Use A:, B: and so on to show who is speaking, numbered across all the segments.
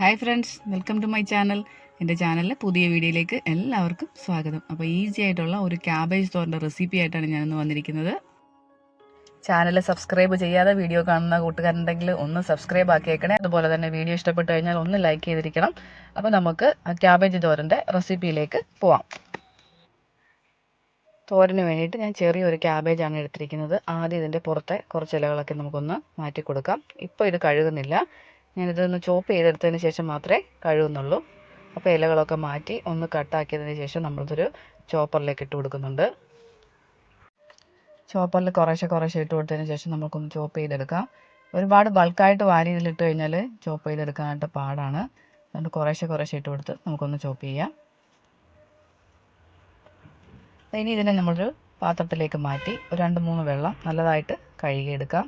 A: Hi friends welcome to my channel എന്റെ ചാനലിലെ പുതിയ വീഡിയോയിലേക്ക് എല്ലാവർക്കും സ്വാഗതം. അപ്പോൾ ഈസി ആയിട്ടുള്ള ഒരു ക്യാബേജ് തോറിന്റെ റെസിപ്പി ആയിട്ടാണ് ഞാനിന്ന് വന്നിരിക്കുന്നത്. ചാനൽ സബ്സ്ക്രൈബ് ചെയ്യാതെ വീഡിയോ കാണുന്ന കൂട്ടുകാരുണ്ടെങ്കിൽ ഒന്ന് സബ്സ്ക്രൈബ് ആക്കിയേക്കണേ. അതുപോലെ തന്നെ വീഡിയോ ഇഷ്ടപ്പെട്ട് കഴിഞ്ഞാൽ ഒന്ന് ലൈക്ക് ചെയ്തിരിക്കണം. അപ്പോൾ നമുക്ക് ക്യാബേജ് തോരന്റെ റെസിപ്പിയിലേക്ക് പോവാം. തോരന് വേണ്ടിയിട്ട് ഞാൻ ചെറിയൊരു ക്യാബേജാണ് എടുത്തിരിക്കുന്നത്. ആദ്യം ഇതിന്റെ പുറത്തെ കുറച്ച് ഇലകളൊക്കെ നമുക്കൊന്ന് മാറ്റി കൊടുക്കാം ഇപ്പോൾ ഇത് കഴുകുന്നില്ല. ഞാനിതൊന്ന് ചോപ്പ് ചെയ്തെടുത്തതിന് ശേഷം മാത്രമേ കഴുകുന്നുള്ളൂ. അപ്പോൾ ഇലകളൊക്കെ മാറ്റി ഒന്ന് കട്ടാക്കിയതിന് ശേഷം നമ്മളിതൊരു ചോപ്പറിലേക്ക് ഇട്ട് കൊടുക്കുന്നുണ്ട്. ചോപ്പറിൽ കുറേശ്ശെ കുറേശ്ശെ ഇട്ട് കൊടുത്തതിന് ശേഷം നമുക്കൊന്ന് ചോപ്പ് ചെയ്തെടുക്കാം. ഒരുപാട് ബൾക്കായിട്ട് വാരി ഇതിലിട്ട് കഴിഞ്ഞാൽ ചോപ്പ് ചെയ്തെടുക്കാനായിട്ട് പാടാണ്. അതുകൊണ്ട് കുറേശ്ശെ കുറേശ്ശെ ഇട്ട് കൊടുത്ത് നമുക്കൊന്ന് ചോപ്പ് ചെയ്യാം. ഇനി ഇതിനെ നമ്മളൊരു പാത്രത്തിലേക്ക് മാറ്റി ഒരു രണ്ട് മൂന്ന് വെള്ളം നല്ലതായിട്ട് കഴുകിയെടുക്കാം.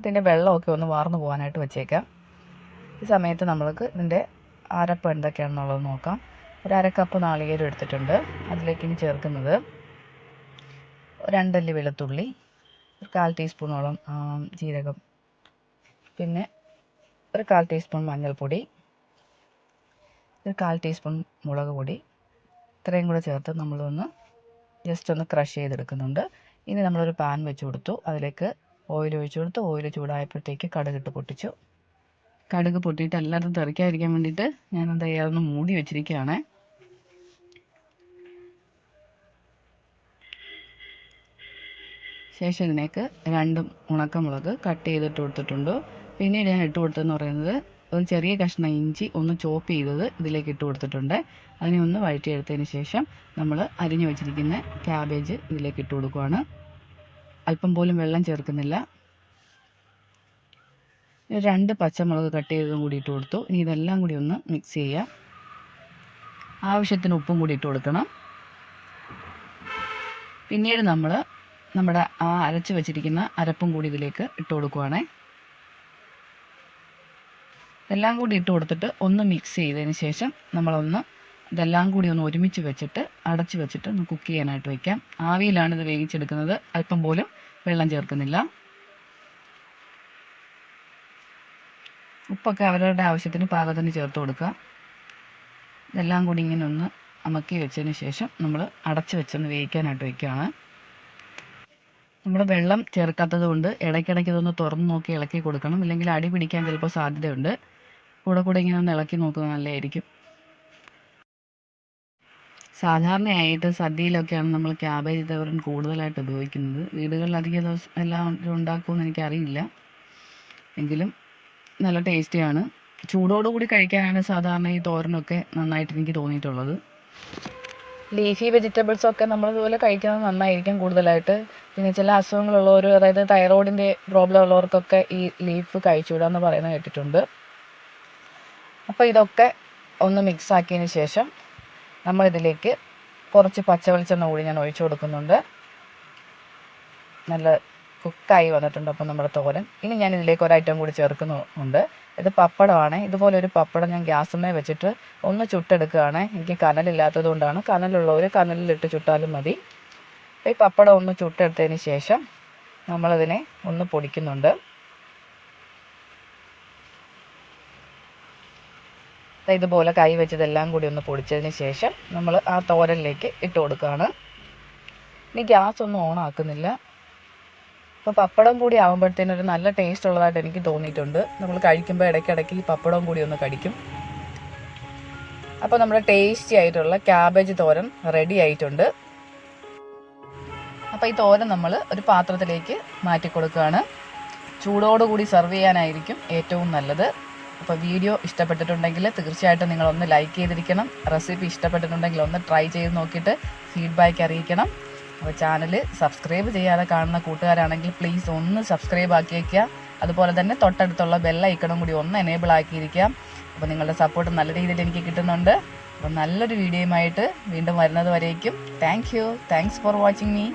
A: ഇതിന്റെ വെള്ളമൊക്കെ ഒന്ന് വാർന്നു പോകാനായിട്ട് വെച്ചേക്കാം. ഈ സമയത്ത് നമ്മൾക്ക് ഇതിന്റെ അരപ്പ് എന്തൊക്കെയാണെന്നുള്ളത് നോക്കാം. ഒരു അര കപ്പ് നാളികേരം എടുത്തിട്ടുണ്ട്. അതിലേക്ക് ഇനി ചേർക്കുന്നത് രണ്ടല്ലി വെളുത്തുള്ളി ഒരു കാൽ ടീസ്പൂണോളം ജീരകം പിന്നെ ഒരു കാൽ ടീസ്പൂൺ മഞ്ഞൾപ്പൊടി ഒരു കാൽ ടീസ്പൂൺ മുളക് പൊടി. ഇത്രയും കൂടെ ചേർത്ത് നമ്മളൊന്ന് ജസ്റ്റ് ഒന്ന് ക്രഷ് ചെയ്തെടുക്കുന്നുണ്ട്. ഇനി നമ്മളൊരു പാൻ വെച്ച് കൊടുത്തു. അതിലേക്ക് ഓയിൽ ഒഴിച്ചു കൊടുത്തു. ഓയിൽ ചൂടായപ്പോഴത്തേക്ക് കടുകിട്ട് പൊട്ടിച്ചു. കടുക് പൊട്ടിയിട്ട് എല്ലായിടത്തും തെറിക്കാതിരിക്കാൻ വേണ്ടിയിട്ട് ഞാൻ എന്താ ചെയ്യാതൊന്ന് മൂടി വെച്ചിരിക്കുകയാണ്. ശേഷം ഇതിനേക്ക് രണ്ട് ഉണക്കമുളക് കട്ട് ചെയ്തിട്ട് കൊടുത്തിട്ടുണ്ട്. പിന്നീട് ഞാൻ ഇട്ട് കൊടുത്തതെന്ന് പറയുന്നത് ഒരു ചെറിയ കഷ്ണം ഇഞ്ചി ഒന്ന് ചോപ്പ് ചെയ്തത് ഇതിലേക്ക് ഇട്ട് കൊടുത്തിട്ടുണ്ട്. അതിനെ ഒന്ന് വഴറ്റിയെടുത്തതിന് ശേഷം നമ്മൾ അരിഞ്ഞു വെച്ചിരിക്കുന്ന ക്യാബേജ് ഇതിലേക്ക് ഇട്ട് കൊടുക്കുവാണ്. അല്പം പോലും വെള്ളം ചേർക്കുന്നില്ല. രണ്ട് പച്ചമുളക് കട്ട് ചെയ്തതും കൂടി ഇട്ട് കൊടുത്തു. ഇനി ഇതെല്ലാം കൂടി ഒന്ന് മിക്സ് ചെയ്യാം. ആവശ്യത്തിന് ഉപ്പും കൂടി ഇട്ട് കൊടുക്കണം. പിന്നീട് നമ്മൾ നമ്മുടെ ആ അരച്ച് വെച്ചിരിക്കുന്ന അരപ്പും കൂടി ഇതിലേക്ക് ഇട്ട് കൊടുക്കുവാണേ. ഇതെല്ലാം കൂടി ഇട്ട് കൊടുത്തിട്ട് ഒന്ന് മിക്സ് ചെയ്തതിന് ശേഷം നമ്മളൊന്ന് ഇതെല്ലാം കൂടി ഒന്ന് ഒരുമിച്ച് വെച്ചിട്ട് അടച്ച് വെച്ചിട്ട് ഒന്ന് കുക്ക് ചെയ്യാനായിട്ട് വയ്ക്കാം ആവിയിലാണ് ഇത് വേവിച്ചെടുക്കുന്നത്. അല്പം പോലും വെള്ളം ചേർക്കുന്നില്ല. ഉപ്പൊക്കെ അവരവരുടെ ആവശ്യത്തിന് പാകത്തിന് ചേർത്ത് കൊടുക്കുക. ഇതെല്ലാം കൂടി ഇങ്ങനെ ഒന്ന് അമക്കി വെച്ചതിന് ശേഷം നമ്മൾ അടച്ച് വെച്ചൊന്ന് വേവിക്കാനായിട്ട് വയ്ക്കുകയാണ് നമ്മൾ വെള്ളം ചേർക്കാത്തത് കൊണ്ട് ഇടയ്ക്കിടയ്ക്ക് ഇതൊന്ന് തുറന്ന് നോക്കി ഇളക്കി കൊടുക്കണം. ഇല്ലെങ്കിൽ അടി പിടിക്കാൻ ചിലപ്പോൾ സാധ്യതയുണ്ട്. കൂടെ കൂടെ ഇങ്ങനെ ഒന്ന് ഇളക്കി നോക്കുന്നത് നല്ലതായിരിക്കും. സാധാരണയായിട്ട് സദ്യയിലൊക്കെയാണ് നമ്മൾ ക്യാബേജ് തോരൻ കൂടുതലായിട്ട് ഉപയോഗിക്കുന്നത്. വീടുകളിൽ അധിക ദിവസം എല്ലാം ഉണ്ടാക്കുമെന്ന് എനിക്കറിയില്ല. എങ്കിലും നല്ല ടേസ്റ്റിയാണ്. ചൂടോടുകൂടി കഴിക്കാനാണ് സാധാരണ ഈ തോരനൊക്കെ നന്നായിട്ട് എനിക്ക് തോന്നിയിട്ടുള്ളത്. ലീഫി വെജിറ്റബിൾസൊക്കെ നമ്മൾ ഇതുപോലെ കഴിക്കുന്നത് നന്നായിരിക്കും കൂടുതലായിട്ട്. പിന്നെ ചില അസുഖങ്ങളുള്ളവർ അതായത് തൈറോയിഡിന്റെ പ്രോബ്ലം ഉള്ളവർക്കൊക്കെ ഈ ലീഫ് കഴിച്ചുകൂടാന്ന് പറയുന്നത് കേട്ടിട്ടുണ്ട്. അപ്പോൾ ഇതൊക്കെ ഒന്ന് മിക്സ് ആക്കിയതിന് ശേഷം നമ്മളിതിലേക്ക് കുറച്ച് പച്ച വെളിച്ചെണ്ണ കൂടി ഞാൻ ഒഴിച്ചു കൊടുക്കുന്നുണ്ട്. നല്ല കുക്കായി വന്നിട്ടുണ്ട് അപ്പം നമ്മുടെ തോരൻ. ഇനി ഞാൻ ഇതിലേക്ക് ഒരു ഐറ്റം കൂടി ചേർക്കുന്നുണ്ട്. ഇത് പപ്പടമാണ്. ഇതുപോലെ ഒരു പപ്പടം ഞാൻ ഗ്യാസുമേ വെച്ചിട്ട് ഒന്ന് ചുട്ടെടുക്കുകയാണ്. എനിക്ക് കനലില്ലാത്തത് കൊണ്ടാണ് കനലുള്ളവർ കനലിലിട്ട് ചുട്ടാലും മതി. ഈ പപ്പടം ഒന്ന് ചുട്ടെടുത്തതിന് ശേഷം നമ്മളതിനെ ഒന്ന് പൊടിക്കുന്നുണ്ട്. ഇതുപോലെ കൈ വെച്ചതെല്ലാം കൂടി ഒന്ന് പൊടിച്ചതിന് ശേഷം നമ്മൾ ആ തോരനിലേക്ക് ഇട്ട് കൊടുക്കുകയാണ്. ഇനി ഗ്യാസ് ഒന്നും ഓൺ ആക്കുന്നില്ല. അപ്പോൾ പപ്പടം കൂടി ആകുമ്പോഴത്തേനും ഒരു നല്ല ടേസ്റ്റ് ഉള്ളതായിട്ട് എനിക്ക് തോന്നിയിട്ടുണ്ട്. നമ്മൾ കഴിക്കുമ്പോൾ ഇടയ്ക്കിടയ്ക്ക് ഈ പപ്പടം കൂടി ഒന്ന് കടിക്കും. അപ്പോൾ നമ്മുടെ ടേസ്റ്റി ആയിട്ടുള്ള ക്യാബേജ് തോരൻ റെഡി ആയിട്ടുണ്ട്. അപ്പോൾ ഈ തോരൻ നമ്മൾ ഒരു പാത്രത്തിലേക്ക് മാറ്റി കൊടുക്കുകയാണ്. ചൂടോടുകൂടി സെർവ് ചെയ്യാനായിരിക്കും ഏറ്റവും നല്ലത്. അപ്പോൾ വീഡിയോ ഇഷ്ടപ്പെട്ടിട്ടുണ്ടെങ്കിൽ തീർച്ചയായിട്ടും നിങ്ങളൊന്ന് ലൈക്ക് ചെയ്തിരിക്കണം. റെസിപ്പി ഇഷ്ടപ്പെട്ടിട്ടുണ്ടെങ്കിൽ ഒന്ന് ട്രൈ ചെയ്ത് നോക്കിയിട്ട് ഫീഡ്ബാക്ക് അറിയിക്കണം. അപ്പോൾ ചാനൽ സബ്സ്ക്രൈബ് ചെയ്യാതെ കാണുന്ന കൂട്ടുകാരാണെങ്കിൽ പ്ലീസ് ഒന്ന് സബ്സ്ക്രൈബ് ആക്കിയേക്കുക അതുപോലെ തന്നെ തൊട്ടടുത്തുള്ള ബെല്ലൈക്കണും കൂടി ഒന്ന് എനേബിൾ ആക്കിയിരിക്കാം അപ്പോൾ നിങ്ങളുടെ സപ്പോർട്ട് നല്ല രീതിയിൽ എനിക്ക് കിട്ടുന്നുണ്ട്. അപ്പോൾ നല്ലൊരു വീഡിയോയുമായിട്ട് വീണ്ടും വരുന്നത് വരേക്കും. Thank you thanks for watching me